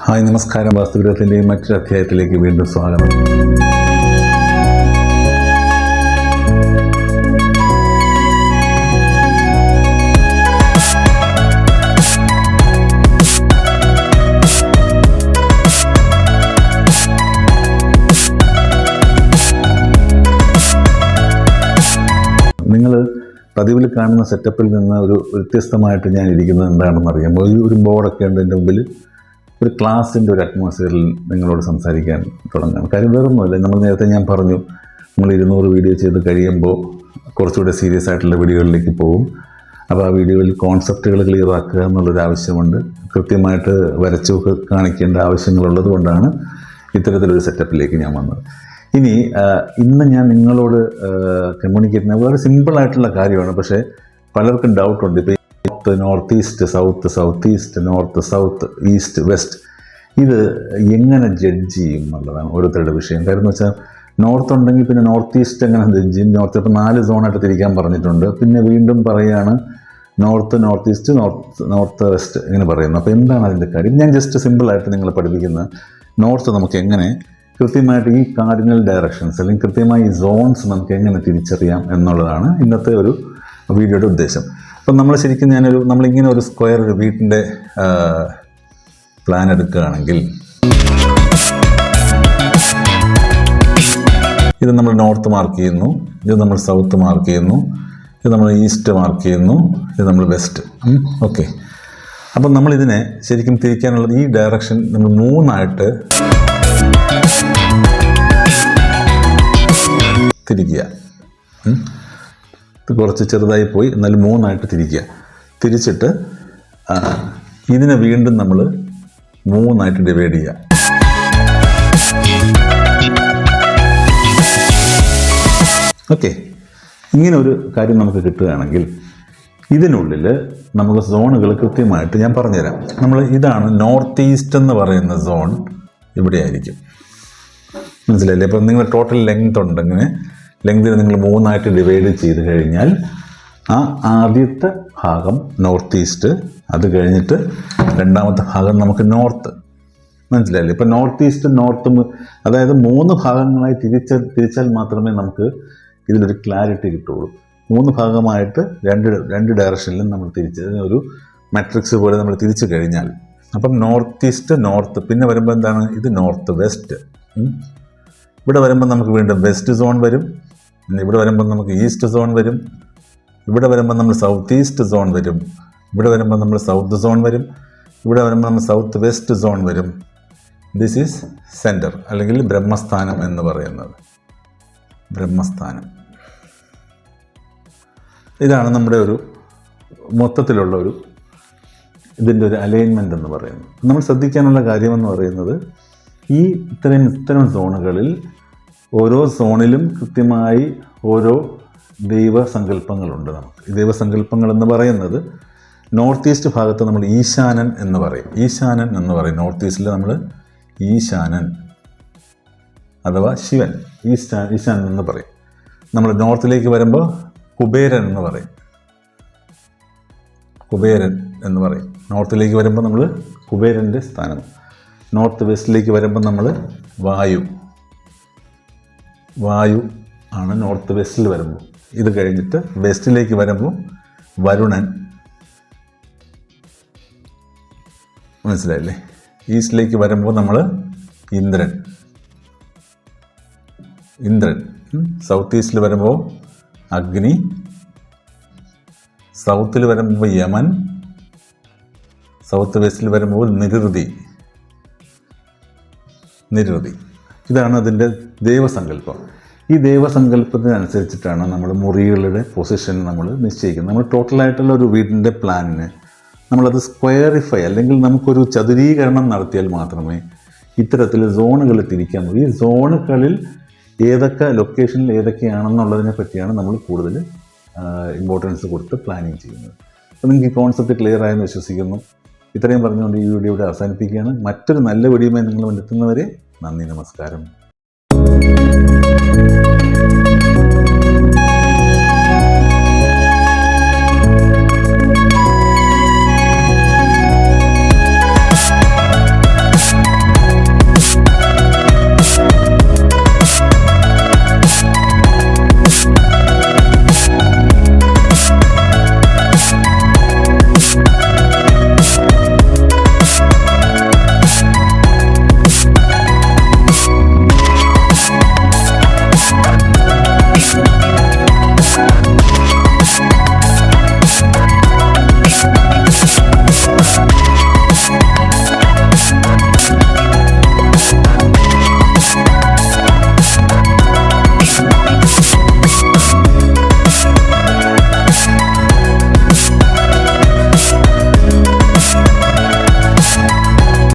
Hi നമസ്കാരം. വാസ്തുഗ്രഹത്തിന്റെ മറ്റൊരു അധ്യായത്തിലേക്ക് വീണ്ടും സ്വാഗതം. നിങ്ങൾ പതിവിൽ കാണുന്ന സെറ്റപ്പിൽ നിന്ന് ഒരു വ്യത്യസ്തമായിട്ട് ഞാൻ ഇരിക്കുന്നത് എന്താണെന്ന് അറിയാം ഒരു ബോർഡൊക്കെ ഉണ്ട് എന്റെ മുമ്പിൽ. ഒരു ക്ലാസ്സിന്റെ ഒരു അറ്റ്മോസ്ഫിയറിൽ നിങ്ങളോട് സംസാരിക്കാൻ തുടങ്ങാം. കാര്യം വേറൊന്നുമല്ല നമ്മൾ നേരത്തെ ഞാൻ പറഞ്ഞു നമ്മൾ ഇരുന്നൂറ് വീഡിയോ ചെയ്ത് കഴിയുമ്പോൾ കുറച്ചുകൂടെ സീരിയസ് ആയിട്ടുള്ള വീഡിയോകളിലേക്ക് പോകും. അപ്പോൾ ആ വീഡിയോയിൽ കോൺസെപ്റ്റുകൾ ക്ലിയർ ആക്കുക എന്നുള്ളൊരു ആവശ്യമുണ്ട്. കൃത്യമായിട്ട് വരച്ചു കാണിക്കേണ്ട ആവശ്യങ്ങളുള്ളത് കൊണ്ടാണ് ഇത്തരത്തിലൊരു സെറ്റപ്പിലേക്ക് ഞാൻ വന്നത്. ഇനി ഇന്ന് ഞാൻ നിങ്ങളോട് കമ്മ്യൂണിക്കേറ്റ് ചെയ്യുന്ന വളരെ സിമ്പിളായിട്ടുള്ള കാര്യമാണ്. പക്ഷേ പലർക്കും ഡൗട്ടുണ്ട് ഇപ്പോൾ north north east south south east north south east west. ഇത് എങ്ങനെ ജഡ്ജ് ചെയ്യും എന്നുള്ളതാണ് ഓരോരുത്തരുടെ വിഷയം. കാര്യം എന്ന് വെച്ചാൽ നോർത്ത് ഉണ്ടെങ്കിൽ പിന്നെ നോർത്ത് ഈസ്റ്റ് എങ്ങനെ ജഡ്ജ് ചെയ്യും? നോർത്ത് ഇപ്പോൾ നാല് സോണായിട്ട് തിരിക്കാൻ പറഞ്ഞിട്ടുണ്ട്. പിന്നെ വീണ്ടും പറയുകയാണ് north north east north north west ഇങ്ങനെ പറയുന്നു. അപ്പോൾ എന്താണ് അതിന്റെ കാര്യം? ഞാൻ ജസ്റ്റ് സിമ്പിളായിട്ട് നിങ്ങളെ പഠിപ്പിക്കുന്ന നോർത്ത് നമുക്ക് എങ്ങനെ കൃത്യമായിട്ട് ഈ കാർഡിനൽ ഡയറക്ഷൻസ് അല്ലെങ്കിൽ കൃത്യമായി ഈ സോൺസ് നമുക്ക് എങ്ങനെ തിരിച്ചറിയാം എന്നുള്ളതാണ് ഇന്നത്തെ ഒരു വീഡിയോയുടെ ഉദ്ദേശം. അപ്പം നമ്മൾ ശരിക്കും ഞാനൊരു നമ്മളിങ്ങനെ ഒരു സ്ക്വയർ വീട്ടിന്റെ പ്ലാൻ എടുക്കുകയാണെങ്കിൽ ഇത് നമ്മൾ നോർത്ത് മാർക്ക് ചെയ്യുന്നു ഇത് നമ്മൾ സൗത്ത് മാർക്ക് ചെയ്യുന്നു ഇത് നമ്മൾ ഈസ്റ്റ് മാർക്ക് ചെയ്യുന്നു ഇത് നമ്മൾ വെസ്റ്റ്. ഓക്കെ. അപ്പം നമ്മളിതിനെ ശരിക്കും തിരിക്കാനുള്ള ഈ ഡയറക്ഷൻ നമ്മൾ മൂന്നായിട്ട് തിരിക്കുക. കുറച്ച് ചെറുതായി പോയി. എന്നാലും മൂന്നായിട്ട് തിരിക്കുക. തിരിച്ചിട്ട് ഇതിനെ വീണ്ടും നമ്മൾ മൂന്നായിട്ട് ഡിവൈഡ് ചെയ്യുക. ഓക്കെ. ഇങ്ങനെ ഒരു കാര്യം നമുക്ക് കിട്ടുകയാണെങ്കിൽ ഇതിനുള്ളിൽ നമുക്ക് സോണുകൾ കൃത്യമായിട്ട് ഞാൻ പറഞ്ഞുതരാം. നമ്മൾ ഇതാണ് നോർത്ത് ഈസ്റ്റ് എന്ന് പറയുന്ന സോൺ ഇവിടെ ആയിരിക്കും മനസ്സിലായില്ലേ? അപ്പം നിങ്ങൾ ടോട്ടൽ ലെങ്ത് ഉണ്ടെങ്കിൽ ലെങ്തിനെ നിങ്ങൾ മൂന്നായിട്ട് ഡിവൈഡ് ചെയ്ത് കഴിഞ്ഞാൽ ആ ആദ്യത്തെ ഭാഗം നോർത്ത് ഈസ്റ്റ് അത് കഴിഞ്ഞിട്ട് രണ്ടാമത്തെ ഭാഗം നമുക്ക് നോർത്ത് മനസ്സിലായില്ലേ? ഇപ്പം നോർത്ത് ഈസ്റ്റ് നോർത്ത് അതായത് മൂന്ന് ഭാഗങ്ങളായി തിരിച്ച തിരിച്ചാൽ മാത്രമേ നമുക്ക് ഇതിലൊരു ക്ലാരിറ്റി കിട്ടുള്ളൂ. മൂന്ന് ഭാഗമായിട്ട് രണ്ട് രണ്ട് ഡയറക്ഷനിലും നമ്മൾ തിരിച്ച് ഒരു മെട്രിക്സ് പോലെ നമ്മൾ തിരിച്ചു കഴിഞ്ഞാൽ. അപ്പം നോർത്ത് ഈസ്റ്റ് നോർത്ത് പിന്നെ വരുമ്പോൾ എന്താണ്? ഇത് നോർത്ത് വെസ്റ്റ് ഇവിടെ വരുമ്പോൾ നമുക്ക് വീണ്ടും വെസ്റ്റ് സോൺ വരും. ഇവിടെ വരുമ്പോൾ നമുക്ക് ഈസ്റ്റ് സോൺ വരും. ഇവിടെ വരുമ്പോൾ നമ്മൾ സൗത്ത് ഈസ്റ്റ് സോൺ വരും. ഇവിടെ വരുമ്പോൾ നമ്മൾ സൗത്ത് സോൺ വരും. ഇവിടെ വരുമ്പോൾ നമ്മൾ സൗത്ത് വെസ്റ്റ് സോൺ വരും. ദിസ് ഈസ് സെന്റർ അല്ലെങ്കിൽ ബ്രഹ്മസ്ഥാനം എന്ന് പറയുന്നത്. ബ്രഹ്മസ്ഥാനം. ഇതാണ് നമ്മുടെ ഒരു മൊത്തത്തിലുള്ള ഒരു ഇതിന്റെ ഒരു അലൈൻമെന്റ് എന്ന് പറയുന്നത്. നമ്മൾ ശ്രദ്ധിക്കാനുള്ള കാര്യമെന്ന് പറയുന്നത് ഈ ഇത്തരം ഇത്തരം സോണുകളിൽ ഓരോ സോണിലും കൃത്യമായി ഓരോ ദൈവസങ്കല്പങ്ങളുണ്ട് നമുക്ക്. ഈ ദൈവസങ്കല്പങ്ങൾ എന്ന് പറയുന്നത് നോർത്ത് ഈസ്റ്റ് ഭാഗത്ത് നമ്മൾ ഈശാനൻ എന്ന് പറയും. ഈശാനൻ എന്ന് പറയും. നോർത്ത് ഈസ്റ്റിൽ നമ്മൾ ഈശാനൻ അഥവാ ശിവൻ ഈശാ ഈശാനൻ എന്ന് പറയും. നമ്മൾ നോർത്തിലേക്ക് വരുമ്പോൾ കുബേരൻ എന്ന് പറയും. കുബേരൻ എന്ന് പറയും. നോർത്തിലേക്ക് വരുമ്പോൾ നമ്മൾ കുബേരന്റെ സ്ഥാനം. നോർത്ത് വെസ്റ്റിലേക്ക് വരുമ്പോൾ നമ്മൾ വായു. വായു ആണ് നോർത്ത് വെസ്റ്റിൽ വരുമ്പോൾ ഇത് കഴിഞ്ഞിട്ട് വെസ്റ്റിലേക്ക് വരുമ്പോൾ വരുണൻ. മനസ്സിലായില്ലേ? ഈസ്റ്റിലേക്ക് വരുമ്പോൾ നമ്മൾ ഇന്ദ്രൻ. ഇന്ദ്രൻ. സൗത്ത് ഈസ്റ്റിൽ വരുമ്പോൾ അഗ്നി. സൗത്തിൽ വരുമ്പോൾ യമൻ. സൗത്ത് വെസ്റ്റിൽ വരുമ്പോൾ നിരുതി നിരുതി ഇതാണ് അതിന്റെ ദൈവസങ്കല്പം. ഈ ദൈവസങ്കല്പത്തിനനുസരിച്ചിട്ടാണ് നമ്മൾ മുറികളുടെ പൊസിഷൻ നമ്മൾ നിശ്ചയിക്കുന്നത്. നമ്മൾ ടോട്ടലായിട്ടുള്ള ഒരു വീടിന്റെ പ്ലാനിന് നമ്മളത് സ്ക്വയറിഫൈ അല്ലെങ്കിൽ നമുക്കൊരു ചതുരീകരണം നടത്തിയാൽ മാത്രമേ ഇത്തരത്തിൽ സോണുകൾ തിരിക്കാൻ ഈ സോണുകളിൽ ഏതൊക്കെ ലൊക്കേഷനിൽ ഏതൊക്കെയാണെന്നുള്ളതിനെ പറ്റിയാണ് നമ്മൾ കൂടുതൽ ഇമ്പോർട്ടൻസ് കൊടുത്ത് പ്ലാനിങ് ചെയ്യുന്നത്. അപ്പോൾ നിങ്ങൾക്ക് ഈ കോൺസെപ്റ്റ് ക്ലിയർ ആയെന്ന് വിശ്വസിക്കുന്നു. ഇത്രയും പറഞ്ഞുകൊണ്ട് ഈ വീഡിയോ ഇവിടെ അവസാനിപ്പിക്കുകയാണ്. മറ്റൊരു നല്ല വീഡിയോയുമായി നിങ്ങൾ എത്തുന്നവരെ നന്ദി നമസ്കാരം.